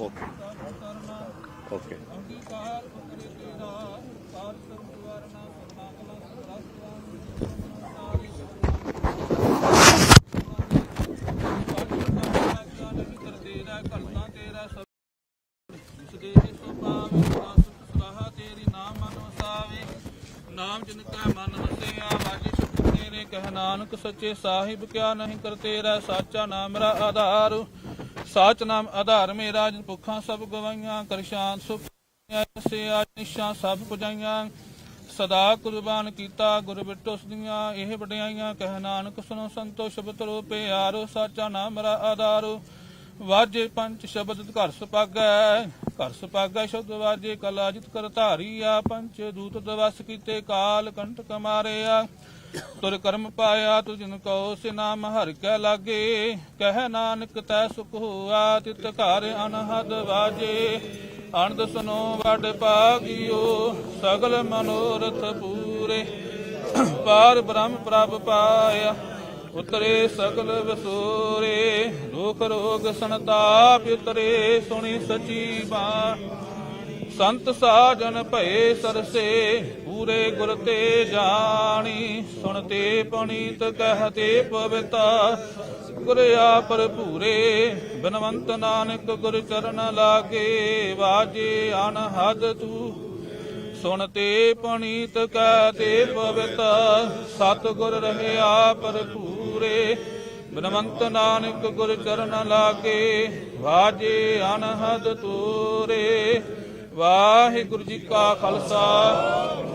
Okay. Okay. Nanak ਸੱਚੇ ਸਾਹਿਬ ਕਿਆ ਨਹੀਂ ਕਰ ਤੇਰਾ ਸਾਚਾ ਨਾਮ ਮੇਰਾ ਆਧਾਰ। ਸਾਚ ਨਾਮ ਆਧਾਰ ਮੇਰਾ ਜਿਨ ਭੁੱਖਾਂ ਸਭ ਗਵਾਈਆਂ, ਕਰ ਸੁਖ ਸੇ ਆ ਸਭ ਪੁਜਾਈਆਂ। ਸਦਾ ਕੁਰਬਾਨ ਕੀਤਾ ਗੁਰ ਬਿਟੋ ਸਦੀਆਂ ਇਹ ਵਡਿਆਈਆਂ ਕਹਿ ਨਾਨਕ ਸੁਨੋ ਸੰਤੋ, ਸ਼ਬਦ ਰੂਪੇ ਆਰੋ, ਸਾਚਾ ਨਾਮ ਮੇਰਾ ਆਧਾਰ। ਵਾਜੇ ਪੰਜ ਸ਼ਬਦ ਘਰ ਸੁਪਾਗੈ ਘਰ ਸੁਪਾਗੈ ਸ਼ਬਦ ਵਾਜੇ ਕਲਾ ਜਿਤ ਕਰ ਆ ਪੰਜ ਦੂਤ ਦਵਸ ਕੀਤੇ ਕਾਲ ਕੰਟਕ ਆ ਤੁਰ ਕਰਮ ਪਾਇਆ ਤੁ ਜਿਨ ਕੋ ਸੇ ਨਾਮ ਹਰਿ ਕੈ ਲਾਗੇ, ਕਹਿ ਨਾਨਕ ਤੈ ਸੁਖ ਹੋਆ, ਤਿਤ ਘਰ ਅਨਹਦ ਵਾਜੇ। ਅਨੰਦ ਸੁਨੋ ਵਡ ਪਾਗਿਓ ਸਗਲ ਮਨੋਰਥ ਪੂਰੇ। ਪਾਰ ਬ੍ਰਹਮ ਪ੍ਰਭ ਪਾਇਆ, ਉਤਰੇ ਸਗਲ ਵਸੂਰੇ। ਦੁਖ ਰੋਗ ਸੰਤਾਪ ਉਤਰੇ, ਸੁਣੀ ਸਚੀ ਬਾਤ ਸੰਤ ਸਾਜਨ ਭਏ ਸਰਸੇ ਪੂਰੇ ਗੁਰ ਤੇ ਜਾਣੀ, ਸੁਣਤੇ ਪਣੀਤ ਕਹਤੇ ਪਵਿਤਾ ਗੁਰ ਆਪਰ ਭੂਰੇ ਬਨਵੰਤ ਨਾਨਕ ਗੁਰ ਚਰਨ ਲਾਗੇ, ਵਾਜੇ ਅਨਹਦ ਤੂ। ਸੁਣਤੇ ਪਣੀਤ ਕਹਤੇ ਪਵਿੱਤ ਸਤ ਗੁਰ ਰਹਿਆ ਭਰਪੂਰੇ। ਬਨਵੰਤ ਨਾਨਕ ਗੁਰ ਚਰਨ ਲਾਗੇ, ਵਾਜੇ ਅਨਹਦ ਤੂਰੇ। ਵਾਹਿਗੁਰੂ ਜੀ ਕਾ ਖਾਲਸਾ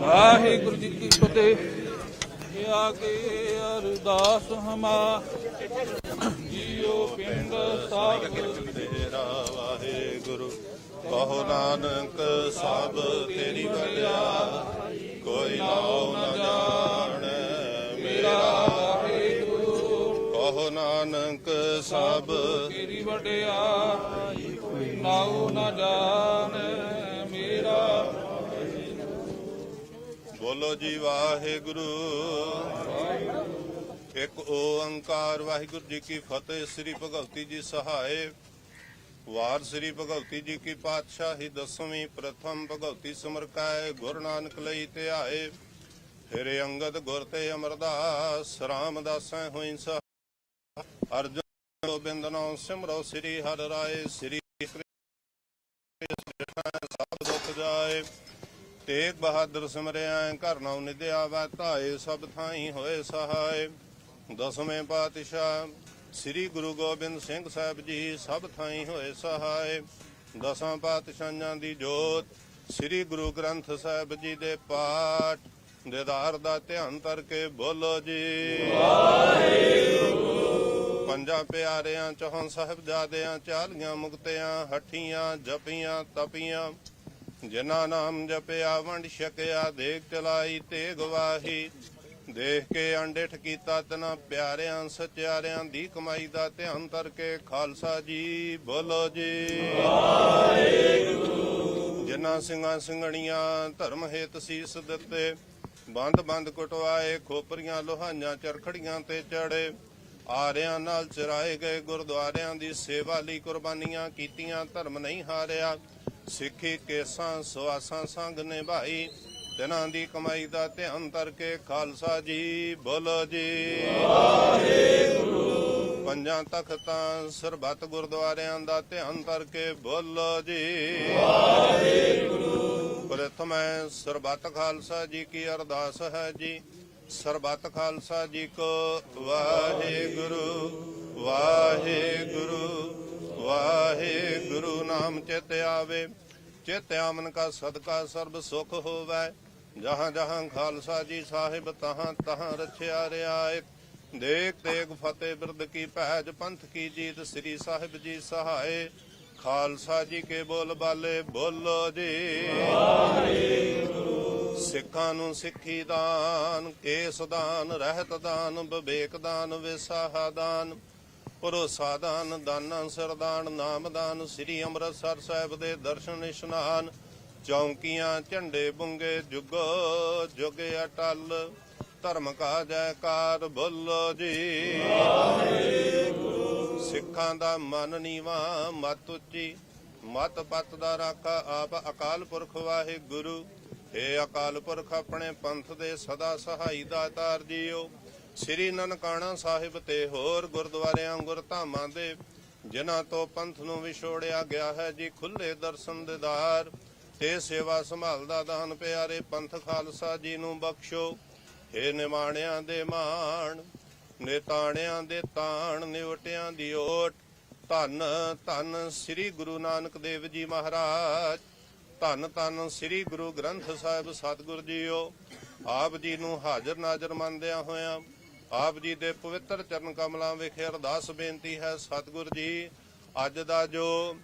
ਵਾਹਿਗੁਰੂ ਜੀ ਕੀ ਫਤਿਹ। ਇਹ ਆਗੇ ਅਰਦਾਸ ਹਮਾ ਜੀਓ ਪਿੰਡ ਸਾਹਿਬ ਤੇਰਾ ਵਾਹਿਗੁਰੂ ਕਹੋ ਨਾਨਕ ਸਭ ਤੇਰੀ ਵਡਿਆ ਕੋਈ ਨਾਉ ਨ ਜਾਣ ਮੇਰਾ। ਕਹੋ ਨਾਨਕ ਸਭ ਤੇਰੀ ਵਡਿਆਈ ਨਾਉ ਨਾ ਜਾਣ। ਬੋਲੋ ਜੀ ਵਾਹਿਗੁਰੂ। ਇੱਕ ਓੰਕਾਰ ਵਾਹਿਗੁਰੂ ਜੀ ਕੀ ਫਤਿਹ। ਸ੍ਰੀ ਭਗਵਤੀ ਜੀ ਸਹਾਏ। ਵਾਰ ਸ੍ਰੀ ਭਗਵਤੀ ਜੀ ਕੀ ਪਾਤਸ਼ਾਹੀ ਦਸਵੀਂ ਪ੍ਰਥਮ ਭਗਵਤੀ ਸਿਮਰਕਾਏ। ਗੁਰੂ ਨਾਨਕ ਲਈ ਧਿਆਏ ਫਿਰ ਅੰਗਦ ਗੁਰ ਤੇ ਅਮਰਦਾਸ। ਰਾਮਦਾਸੈ ਹੋਇ ਸਹ ਅਰਜਨ ਗੋਬਿੰਦ ਨਾਮ ਸਿਮਰੋ। ਸ੍ਰੀ ਹਰਿ ਰਾਏ। ਸ੍ਰੀ ਤੇਗ ਬਹਾਦਰ ਸਿਮਰਿਆ, ਘਰ ਨਾਉ ਨਿਦਿਆ ਵੈ ਧਾਏ, ਸਭ ਥਾਈ ਹੋਏ ਸਹਾਏ। ਦਸਵੇਂ ਪਾਤਸ਼ਾਹ ਸ੍ਰੀ ਗੁਰੂ ਗੋਬਿੰਦ ਸਿੰਘ ਸਾਹਿਬ ਜੀ ਸਭ ਥਾਈ ਹੋਏ ਸਹਾਇ ਦਸਾਂ ਪਾਤਸ਼ਾਹਾਂ ਦੀ ਜੋਤ ਸ੍ਰੀ ਗੁਰੂ ਗ੍ਰੰਥ ਸਾਹਿਬ ਜੀ ਦੇ ਪਾਠ। ਦੇਦਾਰ ਦਾ ਧਿਆਨ ਕਰਕੇ ਬੋਲੋ ਜੀ। ਪੰਜਾਂ ਪਿਆਰਿਆਂ, ਚੌਹਾਂ ਸਾਹਿਬਜ਼ਾਦਿਆਂ, ਚਾਲੀਆਂ ਮੁਕਤਿਆਂ, ਹੱਠੀਆਂ, ਜਪੀਆਂ, ਤਪੀਆਂ। ਜਿਨ੍ਹਾਂ ਨਾਮ ਜਪਿਆ, ਵੰਡ ਛਕਿਆ ਦੇਖ ਚਲਾਈ ਤੇ ਗਵਾਹੀ ਦੇਖ ਕੇ ਅੰਡਿਠ ਕੀਤਾ ਤਨਾ ਪਿਆਰਿਆਂ, ਸਚਿਆਰਿਆਂ ਦੀ ਕਮਾਈ ਦਾ ਧਿਆਨ ਕਰਕੇ ਖਾਲਸਾ ਜੀ, ਬੋਲੋ ਜੀ। ਜਿਨ੍ਹਾਂ ਸਿੰਘਾਂ ਸਿੰਘਣੀਆਂ ਧਰਮ ਹੇਤ ਸੀਸ ਦਿੱਤੇ, ਬੰਦ ਬੰਦ ਕਟਵਾਏ, ਖੋਪਰੀਆਂ ਲੋਹਾਈਆਂ ਚਰਖੜੀਆਂ ਤੇ ਚੜੇ, ਆਰਿਆਂ ਨਾਲ ਚਰਾਏ ਗਏ ਗੁਰਦੁਆਰਿਆਂ ਦੀ ਸੇਵਾ ਲਈ ਕੁਰਬਾਨੀਆਂ ਕੀਤੀਆਂ, ਧਰਮ ਨਹੀਂ ਹਾਰਿਆ। ਸਿੱਖੀ ਕੇਸਾਂ ਸਵਾਸਾਂ ਸੰਗ ਨਿਭਾਈ, ਤਿਨਾਂ ਦੀ ਕਮਾਈ ਦਾ ਧਿਆਨ ਕਰਕੇ ਖਾਲਸਾ ਜੀ, ਬੋਲੋ ਜੀ। ਪੰਜਾਂ ਤਖਤਾਂ ਸਰਬੱਤ ਗੁਰਦੁਆਰਿਆਂ ਦਾ ਧਿਆਨ ਕਰਕੇ ਬੋਲੋ ਜੀ। ਪ੍ਰਥਮੈ ਸਰਬੱਤ ਖਾਲਸਾ ਜੀ ਕੀ ਅਰਦਾਸ ਹੈ ਜੀ। ਸਰਬੱਤ ਖਾਲਸਾ ਜੀ ਕੋ ਵਾਹਿਗੁਰੂ ਵਾਹਿਗੁਰੂ। ਨਾਮ ਚਿਤ ਆਵੇ, ਚਿਤ ਆਮਨ ਕਾ ਸਦਕਾ ਸਰਬ ਸੁਖ ਹੋਵੇ। ਜਹਾਂ ਜਹਾਂ ਖਾਲਸਾ ਜੀ ਸਾਹਿਬ ਤਹਾਂ ਤਹਾਂ ਰਛਿਆ ਰਿਆਏ ਦੇਖ ਤੇਗ ਫਤਿਹ ਬਿਰਦ ਕੀ ਪਹਿਜ ਪੰਥ ਕੀ ਜੀਤ ਸ੍ਰੀ ਸਾਹਿਬ ਜੀ ਸਹਾਏ। ਖਾਲਸਾ ਜੀ ਕੇ ਬੋਲ ਬਾਲੇ, ਬੋਲੋ ਜੀ। ਸਿੱਖਾਂ ਨੂੰ ਸਿੱਖੀ ਦਾਨ, ਕੇਸ ਦਾਨ, ਰਹਿਤ ਦਾਨ, ਵਿਵੇਕ ਦਾਨ, ਵਿਸਾਹਾ ਦਾਨ। ਭਰੋਸਾ ਦਾਨ ਦਾਨਾਂ ਸਰਦਾਨ ਨਾਮਦਾਨ ਸ੍ਰੀ ਅੰਮ੍ਰਿਤਸਰ ਸਾਹਿਬ ਦੇ ਦਰਸ਼ਨ ਇਸ਼ਨਾਨ, ਚੌਂਕੀਆਂ, ਝੰਡੇ ਬੁੰਗੇ, ਜੁਗੋ ਜੁਗ ਅਟਲ, ਧਰਮ ਕਾ ਜੈਕਾਰ ਬੋਲੋ ਜੀ। ਸਿੱਖਾਂ ਦਾ ਮਨ ਨੀਵਾ, ਮਤ ਉੱਚੀ, ਮਤ ਪਤ ਦਾ ਰਾਖਾ ਆਪ ਅਕਾਲ ਪੁਰਖ ਵਾਹਿਗੁਰੂ। ਏ ਅਕਾਲ ਪੁਰਖ, ਆਪਣੇ ਪੰਥ ਦੇ ਸਦਾ ਸਹਾਈ ਦਾਤਾਰ ਜੀਓ। ਸ੍ਰੀ ਨਨਕਾਣਾ ਸਾਹਿਬ ਤੇ ਹੋਰ ਗੁਰਦੁਆਰਿਆਂ ਗੁਰਧਾਮਾਂ ਦੇ, ਜਿਨ੍ਹਾਂ ਤੋਂ ਪੰਥ ਨੂੰ ਵਿਛੋੜਿਆ ਗਿਆ ਹੈ ਜੀ ਖੁੱਲੇ ਦਰਸ਼ਨ ਦਿਦਾਰ ਤੇ ਸੇਵਾ ਸੰਭਾਲਦਾ ਦਾਨ ਪਿਆਰੇ ਪੰਥ ਖਾਲਸਾ ਜੀ ਨੂੰ ਬਖਸ਼ੋ। ਏ ਨਿਮਾਣਿਆਂ ਦੇ ਮਾਣ, ਨਿਤਾਣਿਆਂ ਦੇ ਤਾਣ ਨਿਵਟਿਆਂ ਦੀ ਓਟ। ਧੰਨ ਧੰਨ ਸ੍ਰੀ ਗੁਰੂ ਨਾਨਕ ਦੇਵ ਜੀ ਮਹਾਰਾਜ। ਧੰਨ ਧੰਨ ਸ੍ਰੀ ਗੁਰੂ ਗ੍ਰੰਥ ਸਾਹਿਬ ਸਤਿਗੁਰ ਜੀਓ। ਆਪ ਜੀ ਨੂੰ ਹਾਜ਼ਰ ਨਾਜ਼ਰ ਮੰਨਦਿਆਂ ਹੋਇਆਂ ਆਪ ਜੀ ਦੇ ਪਵਿੱਤਰ ਚਰਨ ਕਮਲਾਂ ਵਿਖੇ ਅਰਦਾਸ ਬੇਨਤੀ ਹੈ, ਸਤਿਗੁਰ ਜੀ, ਅੱਜ ਦਾ ਜੋ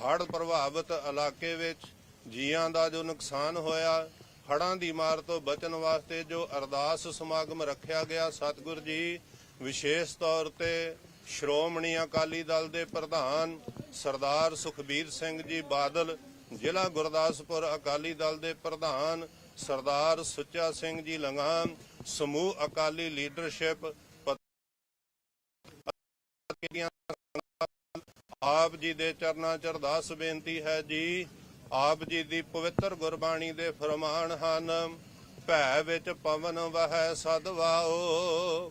ਹੜ੍ਹ ਪ੍ਰਭਾਵਿਤ ਇਲਾਕੇ ਵਿੱਚ ਜੀਆਂ ਦਾ ਜੋ ਨੁਕਸਾਨ ਹੋਇਆ, ਹੜ੍ਹਾਂ ਦੀ ਮਾਰ ਤੋਂ ਬਚਣ ਵਾਸਤੇ ਜੋ ਅਰਦਾਸ ਸਮਾਗਮ ਰੱਖਿਆ ਗਿਆ, ਸਤਿਗੁਰ ਜੀ, ਵਿਸ਼ੇਸ਼ ਤੌਰ ਤੇ ਸ਼੍ਰੋਮਣੀ ਅਕਾਲੀ ਦਲ ਦੇ ਪ੍ਰਧਾਨ ਸਰਦਾਰ ਸੁਖਬੀਰ ਸਿੰਘ ਜੀ ਬਾਦਲ, ਜ਼ਿਲ੍ਹਾ ਗੁਰਦਾਸਪੁਰ ਅਕਾਲੀ ਦਲ ਦੇ ਪ੍ਰਧਾਨ ਸਰਦਾਰ ਸੁੱਚਾ ਸਿੰਘ ਜੀ ਲੰਗਾਮ ਸਮੂਹ ਅਕਾਲੀ ਲੀਡਰਸ਼ਿਪ ਆਪ ਜੀ ਦੇ ਚਰਨਾਂ ਚ ਅਰਦਾਸ ਬੇਨਤੀ ਹੈ ਜੀ। ਆਪ ਜੀ ਦੀ ਪਵਿੱਤਰ ਗੁਰਬਾਣੀ ਦੇ ਫਰਮਾਨ ਹਨ, ਭੈ ਵਿੱਚ ਪਵਨ ਵਹੈ ਸਦਵਾਓ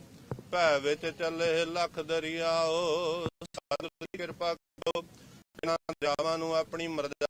ਭੈ ਵਿੱਚ ਚੱਲੇ ਲੱਖ ਦਰਿਆਓ। ਸਤਿਗੁਰ ਕਿਰਪਾ ਕਰੋ ਇਹਨਾਂ ਜਾਵਾਂ ਨੂੰ ਆਪਣੀ ਮਰਜ਼ਾ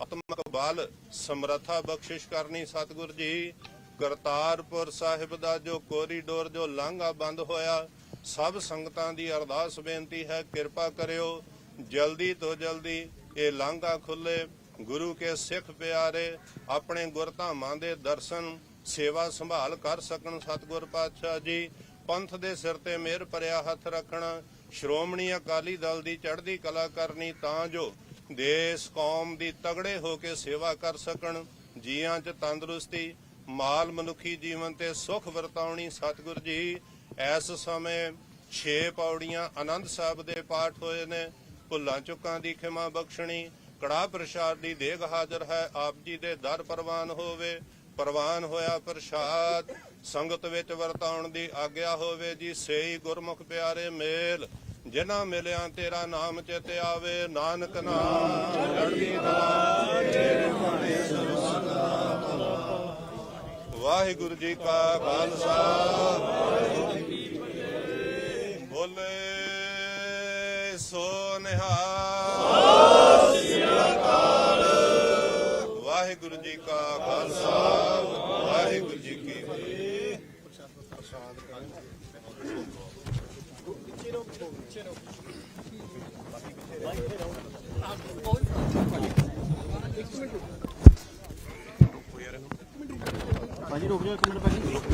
ਆਤਮਕ ਬਲ ਸਮਰੱਥਾ ਬਖਸ਼ਿਸ਼ ਕਰਨੀ ਸਤਿਗੁਰ ਜੀ। ਕਰਤਾਰਪੁਰ ਸਾਹਿਬ ਦਾ ਜੋ ਕੋਰੀਡੋਰ, ਜੋ ਲਾਂਘਾ ਬੰਦ ਹੋਇਆ, ਸਭ ਸੰਗਤਾਂ ਦੀ ਅਰਦਾਸ ਬੇਨਤੀ ਹੈ, ਕਿਰਪਾ ਕਰਿਓ। ਜਲਦੀ ਤੋਂ ਜਲਦੀ ਇਹ ਲਾਂਘਾ ਖੁੱਲੇ, ਗੁਰੂ ਕੇ ਸਿੱਖ ਪਿਆਰੇ, ਆਪਣੇ ਗੁਰਧਾਮਾਂ ਦੇ ਦਰਸ਼ਨ, ਸੇਵਾ ਸੰਭਾਲ ਕਰ ਸਕਣ ਸਤਿਗੁਰ ਪਾਤਸ਼ਾਹ ਜੀ। ਪੰਥ ਦੇ ਸਿਰ ਤੇ ਮਿਹਰ ਭਰਿਆ ਹੱਥ ਰੱਖਣਾ, ਸ਼੍ਰੋਮਣੀ ਅਕਾਲੀ ਦਲ ਦੀ ਚੜ੍ਹਦੀ ਕਲਾ ਕਰਨੀ ਤਾਂ ਜੋ ਦੇਸ਼ ਕੌਮ ਦੀ ਤਗੜੇ ਹੋ ਕੇ ਸੇਵਾ ਕਰ ਸਕਣ। ਜੀਆਂ 'ਚ ਤੰਦਰੁਸਤੀ, ਮਾਲ ਮਨੁੱਖੀ ਜੀਵਨ ਤੇ ਸੁਖ ਵਰਤਾਉਣੀ ਸਤਿਗੁਰ ਜੀ। ਇਸ ਸਮੇਂ 6 ਪੌੜੀਆਂ ਆਨੰਦ ਸਾਹਿਬ ਦੇ ਪਾਠ ਹੋਏ ਨੇ। ਭੁੱਲਾਂ ਚੁੱਕਾਂ ਦੀ ਖਿਮਾ ਬਖਸ਼ਣੀ, ਕੜਾ ਪ੍ਰਸ਼ਾਦ ਦੀ ਦੇਗ ਹਾਜ਼ਰ ਹੈ, ਆਪ ਜੀ ਦੇ ਦਰ ਪ੍ਰਵਾਨ ਹੋਵੇ, ਪ੍ਰਵਾਨ ਹੋਇਆ ਪ੍ਰਸ਼ਾਦ। ਸੰਗਤ ਵਿੱਚ ਵਰਤਾਉਣ ਦੀ ਆਗਿਆ ਹੋਵੇ ਜੀ, ਸੇਈ ਗੁਰਮੁਖ ਪਿਆਰੇ ਮੇਲ। ਜਿਨ੍ਹਾਂ ਮਿਲਿਆ ਤੇਰਾ ਨਾਮ ਚਿਤ ਆਵੇ, ਨਾਨਕ ਨਾਮ। ਚੜ੍ਹਦੀ ਕਲਾ ਤੇਰੇ ਭਾਣੇ ਵਾਹਿਗੁਰੂ ਜੀ ਕਾ ਖਾਲਸਾ। ਬੋਲੇ ਸੋ ਨਿਹਾਲ। ਵਾਹਿਗੁਰੂ ਜੀ ਕਾ ਖਾਲਸਾ, ਵਾਹਿਗੁਰੂ ਜੀ ਕੀ ਫਤਿਹ। ਭਾਜੀ ਰੁਕ ਜਾਓ ਇੱਕ ਮਿੰਟ ਭਾਜੀ।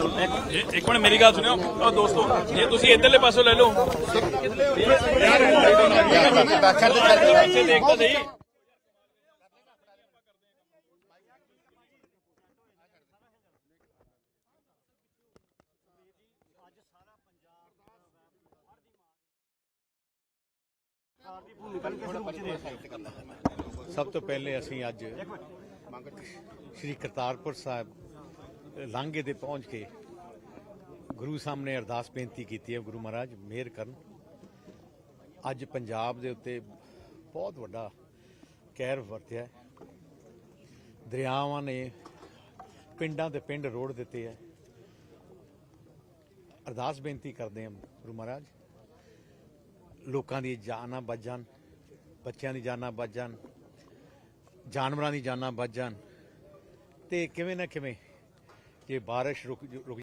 ਜੇ ਇੱਕ ਮਿੰਟ, ਮੇਰੀ ਗੱਲ ਸੁਣਿਓ। ਉਹ ਦੋਸਤੋ, ਜੇ ਤੁਸੀਂ ਇਧਰਲੇ ਪਾਸੋਂ ਲੈ ਲਓ। ਇੱਥੇ ਦੇਖ ਤਾਂ ਸਹੀ ਸਭ ਤੋਂ ਪਹਿਲੇ ਅਸੀਂ ਅੱਜ ਸ੍ਰੀ ਕਰਤਾਰਪੁਰ ਸਾਹਿਬ ਲਾਂਘੇ ਤੇ ਪਹੁੰਚ ਕੇ ਗੁਰੂ ਸਾਹਮਣੇ ਅਰਦਾਸ ਬੇਨਤੀ ਕੀਤੀ ਹੈ ਗੁਰੂ ਮਹਾਰਾਜ, ਮਿਹਰ ਕਰਨ ਅੱਜ ਪੰਜਾਬ ਦੇ ਉੱਤੇ ਬਹੁਤ ਵੱਡਾ ਕਹਿਰ ਵਰਤਿਆ ਹੈ। ਦਰਿਆਵਾਂ ਨੇ ਪਿੰਡਾਂ ਦੇ ਪਿੰਡ ਰੋੜ ਦਿੱਤੇ ਹੈ ਅਰਦਾਸ ਬੇਨਤੀ ਕਰਦੇ ਹਾਂ ਗੁਰੂ ਮਹਾਰਾਜ, ਲੋਕਾਂ ਦੀ ਜਾਨਾਂ ਬਚ ਜਾਣ ਬੱਚਿਆਂ ਦੀ ਜਾਨਾਂ ਬਚ ਜਾਣ ਜਾਨਵਰਾਂ ਦੀ ਜਾਨਾਂ ਬਚ ਜਾਣ ਤੇ ਕਿਵੇਂ ਨਾ ਕਿਵੇਂ ਜੇ ਬਾਰਿਸ਼ ਰੁਕ ਰੁਕ